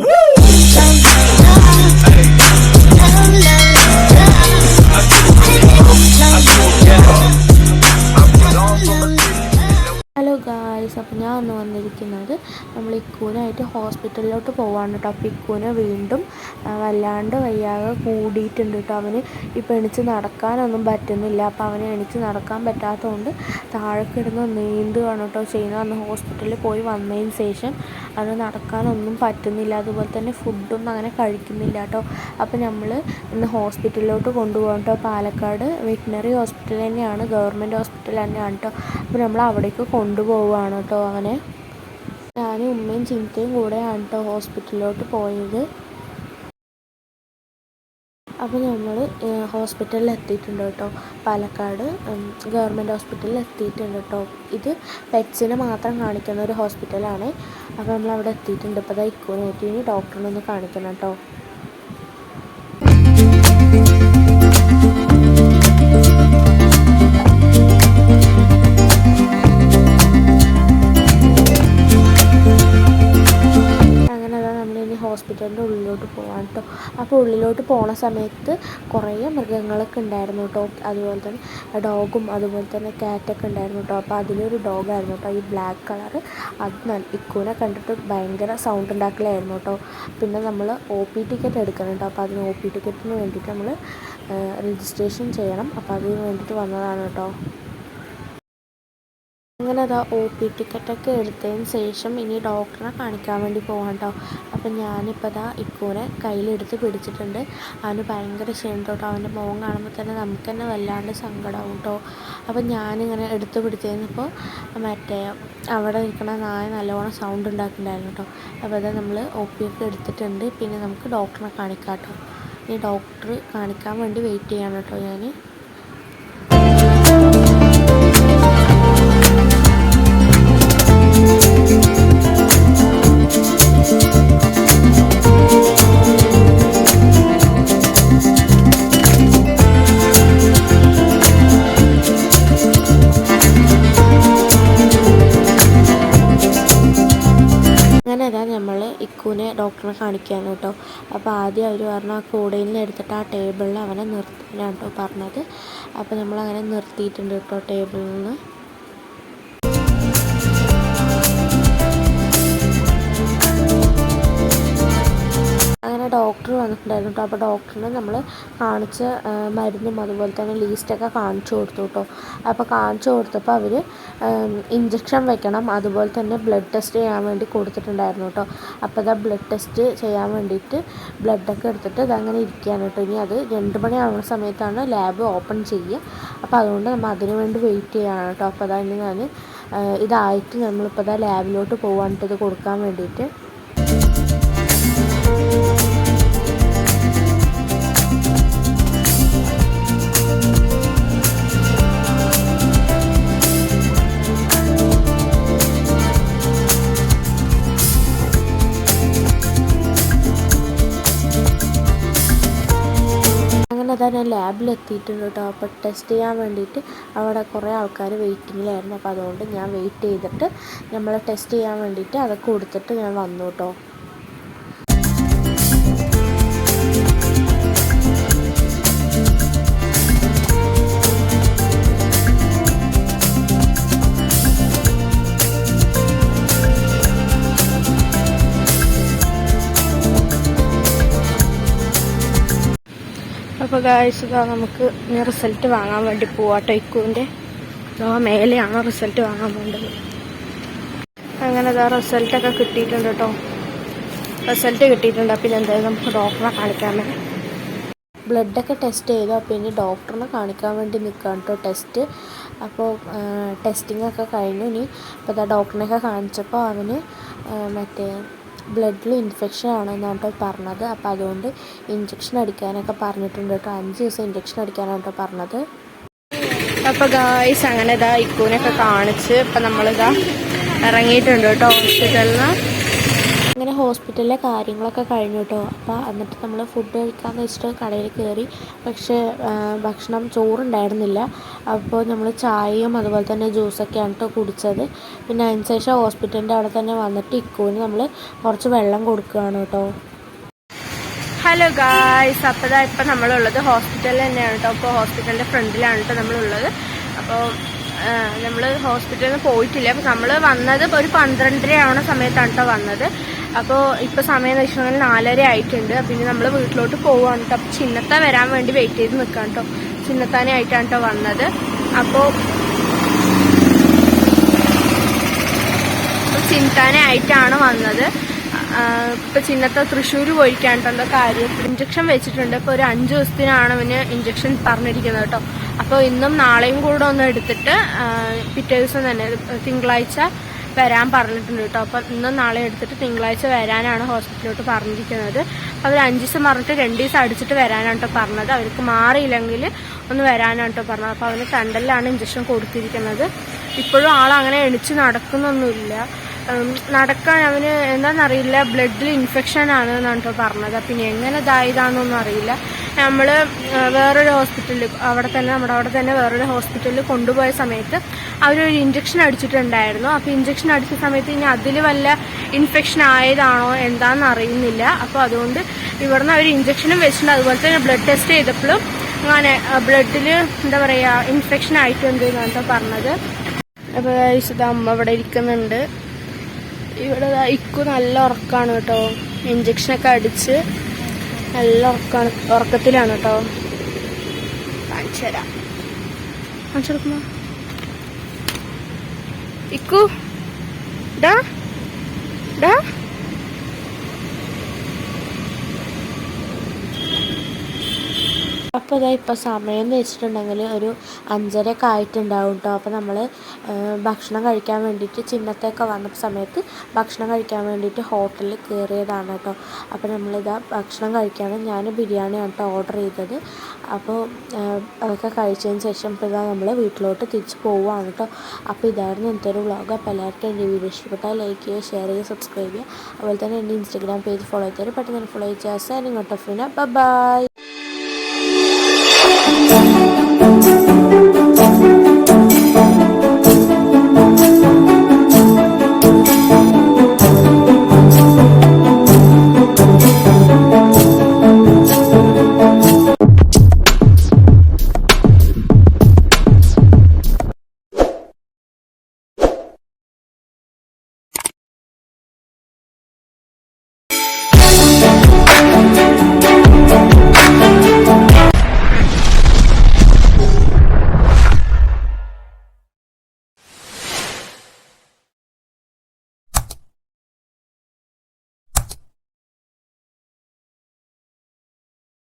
Hello guys അപ്പോൾ ഞാൻ ഒന്ന് വന്നിരിക്കുന്നത് നമ്മൾ ഇക്കൂനായിട്ട് ഹോസ്പിറ്റലിലോട്ട് പോവാണ് കേട്ടോ. അപ്പോൾ ഇക്കൂനെ വീണ്ടും വല്ലാണ്ട് വയ്യാതെ കൂടിയിട്ടുണ്ട് കേട്ടോ. അവന് ഇപ്പോൾ എണിച്ച് നടക്കാനൊന്നും പറ്റുന്നില്ല. അപ്പോൾ അവന് എണിച്ച് നടക്കാൻ പറ്റാത്തതുകൊണ്ട് താഴെ കിടന്ന് നീന്തുകയാണ് കേട്ടോ ചെയ്യുന്നത്. അന്ന് ഹോസ്പിറ്റലിൽ പോയി വന്നതിന് ശേഷം അവന് നടക്കാനൊന്നും പറ്റുന്നില്ല. അതുപോലെ തന്നെ ഫുഡൊന്നും അങ്ങനെ കഴിക്കുന്നില്ല കേട്ടോ. അപ്പോൾ നമ്മൾ ഇന്ന് ഹോസ്പിറ്റലിലോട്ട് കൊണ്ടുപോകാം കേട്ടോ. പാലക്കാട് വെറ്റിനറി ഹോസ്പിറ്റൽ തന്നെയാണ് ഗവൺമെന്റ് ഹോസ്പിറ്റൽ തന്നെയാണ് കേട്ടോ. അപ്പോൾ നമ്മൾ അവിടേക്ക് കൊണ്ടുപോവുകയാണ് കേട്ടോ അങ്ങനെ. ഞാനും ഉമ്മയും ചിന്തയും കൂടെയാണ് കേട്ടോ ഹോസ്പിറ്റലിലോട്ട് പോയത്. അപ്പോൾ നമ്മൾ ഹോസ്പിറ്റലിൽ എത്തിയിട്ടുണ്ട് കേട്ടോ. പാലക്കാട് ഗവൺമെന്റ് ഹോസ്പിറ്റലിൽ എത്തിയിട്ടുണ്ട് കേട്ടോ. ഇത് പെറ്റ്സിനെ മാത്രം കാണിക്കുന്ന ഒരു ഹോസ്പിറ്റലാണ്. അപ്പോൾ നമ്മൾ അവിടെ എത്തിയിട്ടുണ്ട് ഇപ്പോൾ ഇക്കോ നോക്കി ഡോക്ടറിനൊന്ന് കാണിക്കണം കേട്ടോ. ഉള്ളിലോട്ട് പോകാൻ കേട്ടോ അപ്പോൾ ഉള്ളിലോട്ട് പോണ സമയത്ത് കുറേ മൃഗങ്ങളൊക്കെ ഉണ്ടായിരുന്നു കേട്ടോ അതുപോലെ തന്നെ ഡോഗും അതുപോലെ തന്നെ കാറ്റൊക്കെ ഉണ്ടായിരുന്നു കേട്ടോ അപ്പോൾ അതിലൊരു ഡോഗായിരുന്നു കേട്ടോ ഈ ബ്ലാക്ക് കളർ അത് ഇക്കൂനെ കണ്ടിട്ട് ഭയങ്കര സൗണ്ട് ഉണ്ടാക്കലായിരുന്നു കേട്ടോ പിന്നെ നമ്മൾ ഒ പി ടിക്കറ്റ് എടുക്കണം അപ്പോൾ അതിന് ഒ പി ടിക്കറ്റിന് വേണ്ടിയിട്ട് നമ്മൾ രജിസ്ട്രേഷൻ ചെയ്യണം. അപ്പോൾ അതിന് വേണ്ടിയിട്ട് വന്നതാണ് കേട്ടോ അങ്ങനെ അതാ ഒ പി ടിക്കറ്റൊക്കെ എടുത്തതിന് ശേഷം ഇനി ഡോക്ടറെ കാണിക്കാൻ വേണ്ടി പോകാം കേട്ടോ അപ്പം ഞാനിപ്പോൾ ഇതാ ഇക്കൂനെ കയ്യിലെടുത്ത് പിടിച്ചിട്ടുണ്ട്. അവന് ഭയങ്കര ക്ഷീണം കേട്ടോ അവന്റെ മുഖം കാണുമ്പോൾ തന്നെ നമുക്ക് തന്നെ വല്ലാണ്ട് സങ്കടമാവും കേട്ടോ അപ്പം ഞാനിങ്ങനെ എടുത്ത് പിടിച്ചതിനിപ്പോൾ മറ്റേ അവിടെ നിൽക്കണ നായ നല്ലോണം സൗണ്ട് ഉണ്ടാക്കുന്നുണ്ടായിരുന്നു കേട്ടോ അപ്പോൾ അത് നമ്മൾ ഒ പി ഒക്കെ എടുത്തിട്ടുണ്ട്. പിന്നെ നമുക്ക് ഡോക്ടറെ കാണിക്കാം കേട്ടോ ഇനി ഡോക്ടർ കാണിക്കാൻ വേണ്ടി വെയിറ്റ് ചെയ്യാണ് കേട്ടോ ഞാൻ ഇക്കുവിനെ ഡോക്ടറെ കാണിക്കുകയാണ് കേട്ടോ. അപ്പോൾ ആദ്യം അവർ പറഞ്ഞു ആ കൂടയിൽ നിന്ന് എടുത്തിട്ട് ആ ടേബിളിൽ അവനെ നിർത്താനാണ് കേട്ടോ പറഞ്ഞത്. അപ്പോൾ നമ്മളങ്ങനെ നിർത്തിയിട്ടുണ്ട് കേട്ടോ ടേബിളിൽ നിന്ന്. ഡോക്ടർ വന്നിട്ടുണ്ടായിരുന്നു കേട്ടോ. അപ്പോൾ ഡോക്ടറിനെ നമ്മൾ കാണിച്ച മരുന്നും അതുപോലെ തന്നെ ലീസ്റ്റൊക്കെ കാണിച്ചു കൊടുത്തു കേട്ടോ. അപ്പോൾ കാണിച്ചു കൊടുത്തപ്പോൾ അവർ ഇഞ്ചക്ഷൻ വെക്കണം അതുപോലെ തന്നെ ബ്ലഡ് ടെസ്റ്റ് ചെയ്യാൻ വേണ്ടി കൊടുത്തിട്ടുണ്ടായിരുന്നു കേട്ടോ. അപ്പോൾ ഇതാ ബ്ലഡ് ടെസ്റ്റ് ചെയ്യാൻ വേണ്ടിയിട്ട് ബ്ലഡൊക്കെ എടുത്തിട്ട് ഇതങ്ങനെ ഇരിക്കുകയാണ് കേട്ടോ. ഇനി അത് രണ്ട് മണിയാവുന്ന സമയത്താണ് ലാബ് ഓപ്പൺ ചെയ്യുക. അപ്പോൾ അതുകൊണ്ട് നമ്മൾ അതിന് വേണ്ടി വെയിറ്റ് ചെയ്യാണ് കേട്ടോ. അപ്പോൾ അതാണ് ഞാൻ ഇതായിട്ട് നമ്മളിപ്പോൾ ഇതാ ലാബിലോട്ട് പോകാനിട്ട് ഇത് കൊടുക്കാൻ വേണ്ടിയിട്ട്. അതാ ഞാൻ ലാബിൽ എത്തിയിട്ടുണ്ട് കേട്ടോ അപ്പോൾ ടെസ്റ്റ് ചെയ്യാൻ വേണ്ടിയിട്ട് അവിടെ കുറേ ആൾക്കാർ വെയിറ്റിങ്ങിലായിരുന്നു അപ്പോൾ അതുകൊണ്ട് ഞാൻ വെയിറ്റ് ചെയ്തിട്ട് നമ്മൾ ടെസ്റ്റ് ചെയ്യാൻ വേണ്ടിയിട്ട് അതൊക്കെ കൊടുത്തിട്ട് ഞാൻ വന്നു കേട്ടോ അപ്പോൾ ഇതാ നമുക്ക് ഇനി റിസൾട്ട് വാങ്ങാൻ വേണ്ടി പോവാട്ടോ ഇക്കുവിന്റെ ഇതാ മേലെയാണ് റിസൾട്ട് വാങ്ങാൻ വേണ്ടത്. അങ്ങനെ ഇതാ റിസൾട്ടൊക്കെ കിട്ടിയിട്ടുണ്ട് കേട്ടോ റിസൾട്ട് കിട്ടിയിട്ടുണ്ട്. പിന്നെ എന്തായാലും നമുക്ക് ഡോക്ടറെ കാണിക്കാൻ ബ്ലഡൊക്കെ ടെസ്റ്റ് ചെയ്തു. അപ്പോൾ ഇനി ഡോക്ടറിനെ കാണിക്കാൻ വേണ്ടി നിൽക്കുകയാണ് കേട്ടോ ടെസ്റ്റ് അപ്പോൾ ടെസ്റ്റിംഗ് ഒക്കെ കഴിഞ്ഞു ഇനി. അപ്പോൾ ഡോക്ടറിനെയൊക്കെ കാണിച്ചപ്പോൾ അവന് മറ്റേ ബ്ലഡിൽ ഇൻഫെക്ഷൻ ആണെന്നാണ് കേട്ടോ പറഞ്ഞത്. അപ്പോൾ അതുകൊണ്ട് ഇഞ്ചക്ഷൻ അടിക്കാനൊക്കെ പറഞ്ഞിട്ടുണ്ട് കേട്ടോ. അഞ്ച് ദിവസം ഇഞ്ചക്ഷൻ അടിക്കാനാണ് കേട്ടോ പറഞ്ഞത്. അപ്പോൾ ഗായ്സ് അങ്ങനെ ഇതാ ഇക്കൂനൊക്കെ കാണിച്ച് ഇപ്പം നമ്മളിതാ ഇറങ്ങിയിട്ടുണ്ട് കേട്ടോ ഹോസ്പിറ്റലിൽ നിന്ന് ഹോസ്പിറ്റലിലെ കാര്യങ്ങളൊക്കെ കഴിഞ്ഞു കേട്ടോ. അപ്പോൾ എന്നിട്ട് നമ്മൾ ഫുഡ് കഴിക്കാമെന്ന് വെച്ചിട്ട് കടയിൽ കയറി പക്ഷേ ഭക്ഷണം ചോറുണ്ടായിരുന്നില്ല. അപ്പോൾ നമ്മൾ ചായയും അതുപോലെ തന്നെ ജ്യൂസൊക്കെയാണ് കേട്ടോ കുടിച്ചത്. പിന്നെ അതിന് ശേഷം ഹോസ്പിറ്റലിന്റെ അവിടെ തന്നെ വന്നിട്ട് ഇക്കുവിന് നമ്മൾ കുറച്ച് വെള്ളം കൊടുക്കുകയാണ് കേട്ടോ. ഹലോ ഗായ്സ് അപ്പോൾ ഇപ്പം നമ്മളുള്ളത് ഹോസ്പിറ്റലിൽ തന്നെയാണ് കേട്ടോ അപ്പോൾ ഹോസ്പിറ്റലിന്റെ ഫ്രണ്ടിലാണ് കേട്ടോ നമ്മളുള്ളത്. അപ്പോൾ നമ്മൾ ഹോസ്പിറ്റലിൽ നിന്ന് പോയിട്ടില്ല. അപ്പോൾ നമ്മൾ വന്നത് ഒരു പന്ത്രണ്ടര ആവണ സമയത്താണ് കേട്ടോ വന്നത്. അപ്പോൾ ഇപ്പോൾ സമയം എന്ന് വെച്ചിട്ടുണ്ടെങ്കിൽ നാലര ആയിട്ടുണ്ട്. പിന്നെ നമ്മൾ വീട്ടിലോട്ട് പോവുകയാണ് കേട്ടോ അപ്പോൾ ചിന്നത്ത വരാൻ വേണ്ടി വെയിറ്റ് ചെയ്ത് നിൽക്കാം കേട്ടോ ചിന്നത്താനെ ആയിട്ടാണ് കേട്ടോ വന്നത്. അപ്പോൾ ചിന്താനെ ആയിട്ടാണ് വന്നത്. ഇപ്പൊ ചിന്നത്തെ തൃശ്ശൂർ പോയിരിക്കാണ് എന്താ കാര്യം ഇഞ്ചക്ഷൻ വെച്ചിട്ടുണ്ട്. ഇപ്പോൾ ഒരു അഞ്ച് ദിവസത്തിനാണ് അവന് ഇഞ്ചക്ഷൻ പറഞ്ഞിരിക്കുന്നത് കേട്ടോ അപ്പോൾ ഇന്നും നാളെയും കൂടെ ഒന്ന് എടുത്തിട്ട് പിറ്റേ ദിവസം തന്നെ തിങ്കളാഴ്ച വരാൻ പറഞ്ഞിട്ടുണ്ട് കേട്ടോ. അപ്പം ഇന്നും നാളെ എടുത്തിട്ട് തിങ്കളാഴ്ച വരാനാണ് ഹോസ്പിറ്റലിലോട്ട് പറഞ്ഞിരിക്കുന്നത്. അവർ അഞ്ച് ദിവസം പറഞ്ഞിട്ട് രണ്ട് ദിവസം അടിച്ചിട്ട് വരാനാണ് കേട്ടോ പറഞ്ഞത്. അവർക്ക് മാറിയില്ലെങ്കിൽ ഒന്ന് വരാനാണ് കേട്ടോ പറഞ്ഞത്. അപ്പോൾ അവന് തണ്ടലിലാണ് ഇഞ്ചക്ഷൻ കൊടുത്തിരിക്കുന്നത്. ഇപ്പോഴും ആളങ്ങനെ എണിച്ച് നടക്കുന്നൊന്നുമില്ല. നടക്കാൻ അവന് എന്താണെന്നറിയില്ല. ബ്ലഡിൽ ഇൻഫെക്ഷൻ ആണ് എന്നാണ് കേട്ടോ പറഞ്ഞത്. പിന്നെ എങ്ങനെ ഇതായതാണെന്നൊന്നും അറിയില്ല. നമ്മൾ വേറൊരു ഹോസ്പിറ്റലിൽ അവിടെ തന്നെ നമ്മുടെ അവിടെ തന്നെ വേറൊരു ഹോസ്പിറ്റലിൽ കൊണ്ടുപോയ സമയത്ത് അവരൊരു ഇഞ്ചക്ഷൻ അടിച്ചിട്ടുണ്ടായിരുന്നു. അപ്പോൾ ഇഞ്ചക്ഷൻ അടിച്ച സമയത്ത് ഇനി അതിൽ വല്ല ഇൻഫെക്ഷൻ ആയതാണോ എന്താണെന്ന് അറിയുന്നില്ല. അപ്പോൾ അതുകൊണ്ട് ഇവിടുന്ന് അവർ ഇഞ്ചക്ഷനും വെച്ചിട്ടുണ്ട്. അതുപോലെ തന്നെ ബ്ലഡ് ടെസ്റ്റ് ചെയ്തപ്പോഴും അങ്ങനെ ബ്ലഡിൽ എന്താ പറയുക ഇൻഫെക്ഷൻ ആയിട്ടുണ്ട് എന്നാണ് പറഞ്ഞത്. അപ്പോൾ ഇതാ അമ്മ ഇവിടെ ഇരിക്കുന്നുണ്ട്. ഇവിടെ ഇക്കു നല്ല ഉറക്കമാണ് കേട്ടോ. ഇഞ്ചക്ഷനൊക്കെ അടിച്ച് നല്ല ഉറക്കാണ്. ഉറക്കത്തിലാണ് കേട്ടോ. കാണിച്ചു തരാം. കാണിച്ചു ഇക്കു. ഡാ. ഡാ. അപ്പോൾ ഇതാ ഇപ്പോൾ സമയം എന്ന് വെച്ചിട്ടുണ്ടെങ്കിൽ ഒരു അഞ്ചരയൊക്കെ ആയിട്ടുണ്ടാവും കേട്ടോ അപ്പോൾ നമ്മൾ ഭക്ഷണം കഴിക്കാൻ വേണ്ടിയിട്ട് ചിന്നത്തൊക്കെ വന്ന സമയത്ത് ഭക്ഷണം കഴിക്കാൻ വേണ്ടിയിട്ട് ഹോട്ടലിൽ കയറിയതാണ് കേട്ടോ അപ്പോൾ നമ്മളിതാ ഭക്ഷണം കഴിക്കാണ് ഞാൻ ബിരിയാണിയാണ് കേട്ടോ ഓർഡർ ചെയ്തത്. അപ്പോൾ അതൊക്കെ കഴിച്ചതിന് ശേഷം ഇപ്പോൾ ഇതാ നമ്മൾ വീട്ടിലോട്ട് തിരിച്ച് പോവുകയാണ് കേട്ടോ അപ്പോൾ ഇതായിരുന്നു ഇന്നത്തെ ഒരു വ്ളോഗ്. അപ്പോൾ എല്ലാവർക്കും എന്റെ വീഡിയോ ഇഷ്ടപ്പെട്ടാൽ ലൈക്ക് ചെയ്യുക ഷെയർ ചെയ്യുക സബ്സ്ക്രൈബ് ചെയ്യുക. അതുപോലെ തന്നെ എന്റെ ഇൻസ്റ്റഗ്രാം പേജ് ഫോളോ ചെയ്തവർ പെട്ടെന്ന് ഫോളോ ചെയ്യാൻ സാർ ഇങ്ങോട്ട് ബൈ. Música